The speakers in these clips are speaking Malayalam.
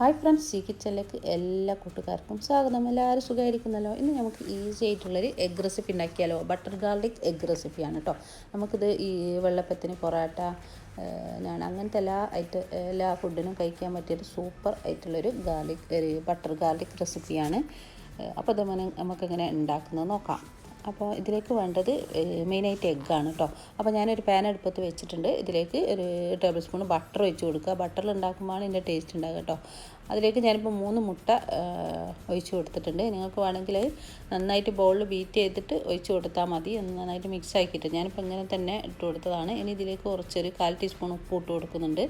ഹായ് ഫ്രണ്ട്സ് സി കിച്ചണിലേക്ക് എല്ലാ കൂട്ടുകാർക്കും സ്വാഗതം. എല്ലാവരും സുഖമായിരിക്കുന്നല്ലോ? ഇന്ന് നമുക്ക് ഈസി ആയിട്ടുള്ളൊരു എഗ് റെസിപ്പി ഉണ്ടാക്കിയാലോ? ബട്ടർ ഗാർലിക് എഗ് റെസിപ്പിയാണ് കേട്ടോ നമുക്കിത് ഈ വെള്ളപ്പത്തിന് പൊറാട്ട ഞാൻ അങ്ങനത്തെ എല്ലാ ഐറ്റ എല്ലാ ഫുഡിനും കഴിക്കാൻ പറ്റിയൊരു സൂപ്പർ ആയിട്ടുള്ളൊരു ഗാർലിക് ബട്ടർ ഗാർലിക് റെസിപ്പിയാണ് അപ്പോൾ അത് നമുക്കിങ്ങനെ ഉണ്ടാക്കുന്നത് നോക്കാം. അപ്പോൾ ഇതിലേക്ക് വേണ്ടത് മെയിനായിട്ട് എഗ്ഗാണ് കേട്ടോ അപ്പോൾ ഞാനൊരു പാൻ അടുപ്പത്ത് വെച്ചിട്ടുണ്ട്. ഇതിലേക്ക് ഒരു ടേബിൾ സ്പൂൺ ബട്ടർ ഒഴിച്ച് കൊടുക്കുക. ബട്ടറിൽ ഉണ്ടാക്കുമ്പോഴാണ് ഇതിന്റെ ടേസ്റ്റ് ഉണ്ടാകുക കേട്ടോ അതിലേക്ക് ഞാനിപ്പോൾ മൂന്ന് മുട്ട ഒഴിച്ച് കൊടുത്തിട്ടുണ്ട്. നിങ്ങൾക്ക് വേണമെങ്കിൽ നന്നായിട്ട് ബൗളിൽ ബീറ്റ് ചെയ്തിട്ട് ഒഴിച്ച് കൊടുത്താൽ മതി. നന്നായിട്ട് മിക്സ് ആക്കിയിട്ട്. ഞാനിപ്പോൾ ഇങ്ങനെ തന്നെ ഇട്ട് കൊടുത്തതാണ്. ഇനി ഇതിലേക്ക് കുറച്ചൊരു കാൽ ടീസ്പൂൺ ഉപ്പ് ഇട്ട് കൊടുക്കുന്നുണ്ട്.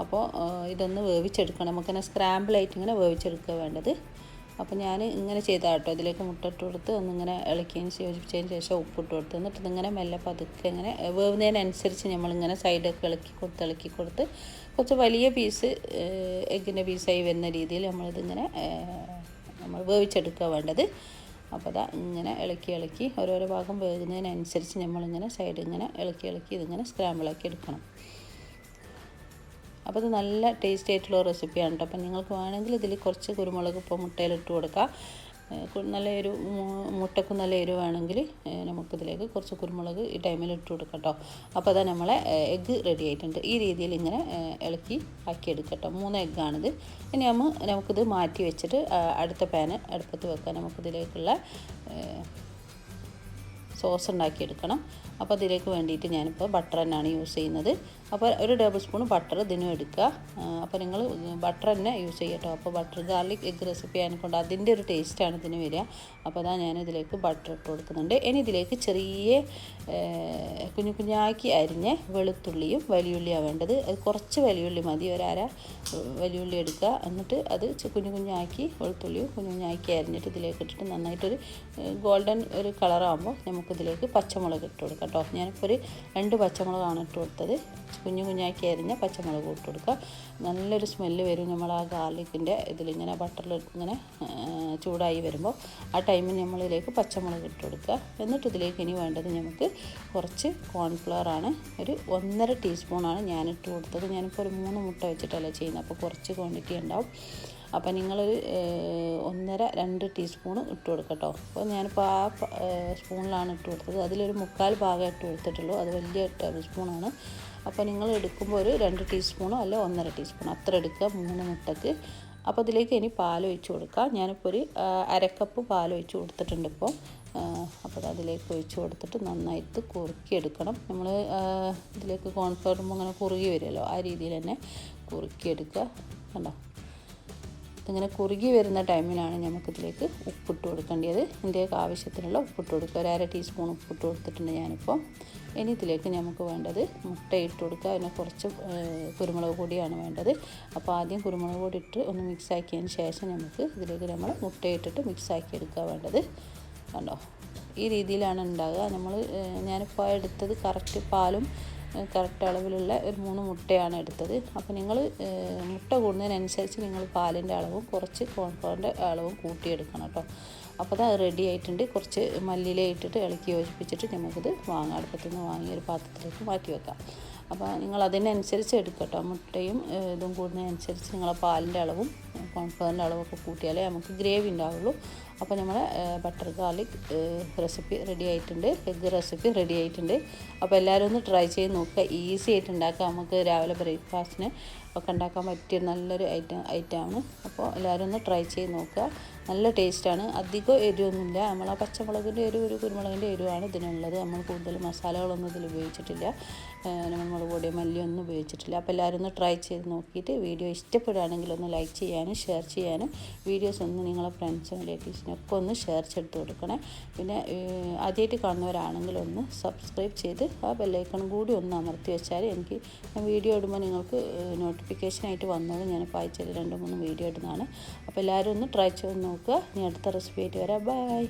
അപ്പോൾ ഇതൊന്ന് വേവിച്ചെടുക്കണം. നമുക്കിങ്ങനെ സ്ക്രാമ്പിളായിട്ട് ഇങ്ങനെ വേവിച്ചെടുക്കുക വേണ്ടത്. അപ്പോൾ ഞാൻ ഇങ്ങനെ ചെയ്താൽ കേട്ടോ ഇതിലേക്ക് മുട്ടിട്ട് കൊടുത്ത് ഒന്നിങ്ങനെ ഇളക്കിയതിന് യോജിപ്പിച്ചതിന് ശേഷം ഉപ്പിട്ട് കൊടുത്ത്. എന്നിട്ട് ഇതിങ്ങനെ മെല്ലെ പതുക്കെ ഇങ്ങനെ വേവുന്നതിനനുസരിച്ച് നമ്മളിങ്ങനെ സൈഡൊക്കെ ഇളക്കി കൊടുത്ത് ഇളക്കി കൊടുത്ത് കുറച്ച് വലിയ പീസ് എഗ്ഗിന്റെ പീസായി വരുന്ന രീതിയിൽ നമ്മളിതിങ്ങനെ നമ്മൾ വേവിച്ചെടുക്കുക വേണ്ടത്. അപ്പോൾ അതാ ഇങ്ങനെ ഇളക്കി ഇളക്കി ഓരോരോ ഭാഗം വേകുന്നതിനനുസരിച്ച് നമ്മളിങ്ങനെ സൈഡ് ഇങ്ങനെ ഇളക്കി ഇളക്കി ഇതിങ്ങനെ സ്ക്രാമ്പിളാക്കി എടുക്കണം. അപ്പോൾ ഇത് നല്ല ടേസ്റ്റി ആയിട്ടുള്ള റെസിപ്പിയാണ് കേട്ടോ അപ്പം നിങ്ങൾക്ക് വേണമെങ്കിൽ ഇതിൽ കുറച്ച് കുരുമുളക് ഇപ്പോൾ മുട്ടയിലിട്ട് കൊടുക്കാം. നല്ല ഒരു മുട്ടക്ക് നല്ല എരിവ് വേണമെങ്കിൽ നമുക്കിതിലേക്ക് കുറച്ച് കുരുമുളക് ഈ ടൈമിൽ ഇട്ട് കൊടുക്കാം കേട്ടോ അപ്പോൾ അതാ നമ്മളെ എഗ്ഗ് റെഡി ആയിട്ടുണ്ട്. ഈ രീതിയിൽ ഇങ്ങനെ ഇളക്കി ആക്കിയെടുക്കാം കേട്ടോ മൂന്ന് എഗ്ഗാണിത്. ഇനി നമ്മൾ നമുക്കിത് മാറ്റി വെച്ചിട്ട് അടുത്ത പാന് അടുപ്പത്ത് വെക്കാം. നമുക്കിതിലേക്കുള്ള സോസ് ഉണ്ടാക്കിയെടുക്കണം. അപ്പോൾ അതിലേക്ക് വേണ്ടിയിട്ട് ഞാനിപ്പോൾ ബട്ടർ തന്നെയാണ് യൂസ് ചെയ്യുന്നത്. അപ്പോൾ ഒരു ടേബിൾ സ്പൂൺ ബട്ടർ ഇതിനും എടുക്കുക. അപ്പോൾ നിങ്ങൾ ബട്ടർ തന്നെ യൂസ് ചെയ്യട്ടോ. അപ്പോൾ ബട്ടർ ഗാർലിക് എഗ് റെസിപ്പി ആയതുകൊണ്ട് അതിന്റെ ഒരു ടേസ്റ്റാണ് ഇതിന് വരിക. അപ്പോൾ അതാ ഞാനിതിലേക്ക് ബട്ടർ ഇട്ട് കൊടുക്കുന്നുണ്ട്. ഇനി ഇതിലേക്ക് ചെറിയ കുഞ്ഞു കുഞ്ഞാക്കി അരിഞ്ഞ വെളുത്തുള്ളിയും വലിയുള്ളിയാണ് വേണ്ടത്. അത് കുറച്ച് വലിയുള്ളി മതി. ഒരര വലിയുള്ളി എടുക്കുക. എന്നിട്ട് അത് കുഞ്ഞു കുഞ്ഞാക്കി വെളുത്തുള്ളിയും കുഞ്ഞു കുഞ്ഞാക്കി അരിഞ്ഞിട്ട് ഇതിലേക്ക് ഇട്ടിട്ട് നന്നായിട്ടൊരു ഗോൾഡൻ ഒരു കളറാകുമ്പോൾ നമുക്കിതിലേക്ക് പച്ചമുളക് ഇട്ട് കൊടുക്കാം കേട്ടോ. ഞാനിപ്പോൾ ഒരു രണ്ട് പച്ചമുളകാണ് ഇട്ട് കൊടുത്തത്. കുഞ്ഞു കുഞ്ഞാക്കി അരിഞ്ഞ പച്ചമുളക് ഇട്ട് കൊടുക്കുക നല്ലൊരു സ്മെല്ല് വരും നമ്മൾ ആ ഗാർലിക്കിന്റെ ഇതിലിങ്ങനെ ബട്ടറിൽ ഇങ്ങനെ ചൂടായി വരുമ്പോൾ ആ ടൈമിൽ നമ്മളിതിലേക്ക് പച്ചമുളക് ഇട്ട് കൊടുക്കുക. എന്നിട്ട് ഇതിലേക്ക് ഇനി വേണ്ടത് നമുക്ക് കുറച്ച് കോൺഫ്ലവറാണ് ഒരു ഒന്നര ടീസ്പൂണാണ് ഞാൻ ഇട്ട് കൊടുത്തത്. ഞാനിപ്പോൾ ഒരു മൂന്ന് മുട്ട വെച്ചിട്ടല്ല ചെയ്യുന്നത് അപ്പോൾ കുറച്ച് ക്വാണ്ടിറ്റി ഉണ്ടാവും. അപ്പോൾ നിങ്ങളൊരു ഒന്നര രണ്ട് ടീസ്പൂൺ ഇട്ട് കൊടുക്കട്ടോ. അപ്പോൾ ഞാനിപ്പോൾ ആ സ്പൂണിലാണ് ഇട്ട് കൊടുത്തത്. അതിലൊരു മുക്കാൽ ഭാഗം ഇട്ട് കൊടുത്തിട്ടുള്ളൂ. അത് വലിയ ടേബിൾ സ്പൂണാണ്. അപ്പോൾ നിങ്ങൾ എടുക്കുമ്പോൾ ഒരു രണ്ട് ടീസ്പൂണോ അല്ല ഒന്നര ടീസ്പൂണോ അത്ര എടുക്കുക മൂന്ന് മുട്ടക്ക്. അപ്പോൾ അതിലേക്ക് ഇനി പാൽ ഒഴിച്ച് കൊടുക്കുക ഞാനിപ്പോൾ ഒരു അരക്കപ്പ് പാൽ ഒഴിച്ച് കൊടുത്തിട്ടുണ്ട് ഇപ്പോൾ അപ്പോൾ അതിലേക്ക് ഒഴിച്ച് കൊടുത്തിട്ട് നന്നായിട്ട് കുറുക്കിയെടുക്കണം നമ്മൾ ഇതിലേക്ക് കോൺഫ്ലവർ അങ്ങനെ കുറുകി വരുമല്ലോ ആ രീതിയിൽ തന്നെ കുറുക്കിയെടുക്കുക കണ്ടോ? ഇതിങ്ങനെ കുറുകി വരുന്ന ടൈമിലാണ് നമുക്കിതിലേക്ക് ഉപ്പിട്ട് കൊടുക്കേണ്ടത്. എന്റെ ആവശ്യത്തിനുള്ള ഉപ്പിട്ട് കൊടുക്കുക. ഒരു അര ടീസ്പൂൺ ഉപ്പിട്ട് കൊടുത്തിട്ടുണ്ട് ഞാനിപ്പോൾ. ഇനി ഇതിലേക്ക് നമുക്ക് വേണ്ടത് മുട്ട ഇട്ട് കൊടുക്കുക. അതിന് കുറച്ച് കുരുമുളക് പൊടിയാണ് വേണ്ടത്. അപ്പോൾ ആദ്യം കുരുമുളക് പൊടി ഇട്ട് ഒന്ന് മിക്സ് ആക്കിയതിന് ശേഷം നമുക്ക് ഇതിലേക്ക് നമ്മൾ മുട്ട ഇട്ടിട്ട് മിക്സ് ആക്കി എടുക്കുക വേണ്ടത്. കണ്ടോ? ഈ രീതിയിലാണ് ഉണ്ടാകുക. നമ്മൾ ഞാനിപ്പോൾ എടുത്തത് കറക്റ്റ് പാലും കറക്റ്റ് അളവിലുള്ള ഒരു മൂന്ന് മുട്ടയാണ് എടുത്തത്. അപ്പോൾ നിങ്ങൾ മുട്ട കൂടുന്നതിനനുസരിച്ച് നിങ്ങൾ പാലിന്റെ അളവും കുറച്ച് കോൺഫോറിന്റെ അളവും കൂട്ടിയെടുക്കണം കേട്ടോ. അപ്പോൾ അത് റെഡി ആയിട്ടുണ്ട്. കുറച്ച് മല്ലിയില ഇട്ടിട്ട് ഇളക്കി യോജിപ്പിച്ചിട്ട് നമുക്കിത് വാങ്ങാം. അടുപ്പത്തുനിന്ന് വാങ്ങി ഒരു പാത്രത്തിലേക്ക് മാറ്റി വെക്കാം. അപ്പോൾ നിങ്ങൾ അതിനനുസരിച്ച് എടുക്കട്ടോ മുട്ടയും ഇതും കൂടുന്നതിനനുസരിച്ച് നിങ്ങളെ പാലിന്റെ അളവും കോൺഫ്ലവറിന്റെ അളവൊക്കെ കൂട്ടിയാലേ നമുക്ക് ഗ്രേവി ഉണ്ടാവുള്ളൂ. അപ്പോൾ നമ്മുടെ ബട്ടർ ഗാർലിക് റെസിപ്പി റെഡി ആയിട്ടുണ്ട്. എഗ് റെസിപ്പി റെഡി ആയിട്ടുണ്ട്. അപ്പോൾ എല്ലാവരും ഒന്ന് ട്രൈ ചെയ്ത് നോക്കുക. ഈസി ആയിട്ട് ഉണ്ടാക്കാം. നമുക്ക് രാവിലെ ബ്രേക്ക്ഫാസ്റ്റിന്. ഒക്കെ ഉണ്ടാക്കാൻ പറ്റിയ നല്ലൊരു ഐറ്റം ഐറ്റമാണ് അപ്പോൾ എല്ലാവരും ഒന്ന് ട്രൈ ചെയ്ത് നോക്കുക. നല്ല ടേസ്റ്റാണ്. അധികം എരിവൊന്നുമില്ല. നമ്മൾ ആ പച്ചമുളകിന്റെ എരിവ് ഒരു കുരുമുളകിന്റെ എരിവാണ് ഇതിനുള്ളത്. നമ്മൾ കൂടുതൽ മസാലകളൊന്നും ഇതിൽ ഉപയോഗിച്ചിട്ടില്ല. നമ്മൾ മുളക് പൊടിയോ മല്ലിയൊന്നും ഉപയോഗിച്ചിട്ടില്ല. അപ്പോൾ എല്ലാവരും ഒന്ന് ട്രൈ ചെയ്ത് നോക്കിയിട്ട് വീഡിയോ ഇഷ്ടപ്പെടുകയാണെങ്കിൽ ഒന്ന് ലൈക്ക് ചെയ്യാനും ഷെയർ ചെയ്യാനും വീഡിയോസ് ഒന്ന് നിങ്ങളെ ഫ്രണ്ട്സിനും റിലേറ്റീവ്സിനൊക്കെ ഒന്ന് ഷെയർ ചെയ്ത് കൊടുക്കണേ. പിന്നെ ആദ്യമായിട്ട് കാണുന്നവരാണെങ്കിൽ ഒന്ന് സബ്സ്ക്രൈബ് ചെയ്ത് ആ ബെല്ലൈക്കൺ കൂടി ഒന്ന് അമർത്തി വെച്ചാൽ എനിക്ക് വീഡിയോ ഇടുമ്പോൾ നിങ്ങൾക്ക് നോട്ടിഫിക്കേഷനായിട്ട് വന്നത് ഞാനിപ്പോൾ ആഴ്ചയിൽ രണ്ട് മൂന്ന് വീഡിയോ ഇടുന്നതാണ്. അപ്പോൾ എല്ലാവരും ഒന്ന് ട്രൈ ചെയ്ത് നോക്കുക. ഇനി അടുത്ത റെസിപ്പി ആയിട്ട് വരാം. ബൈ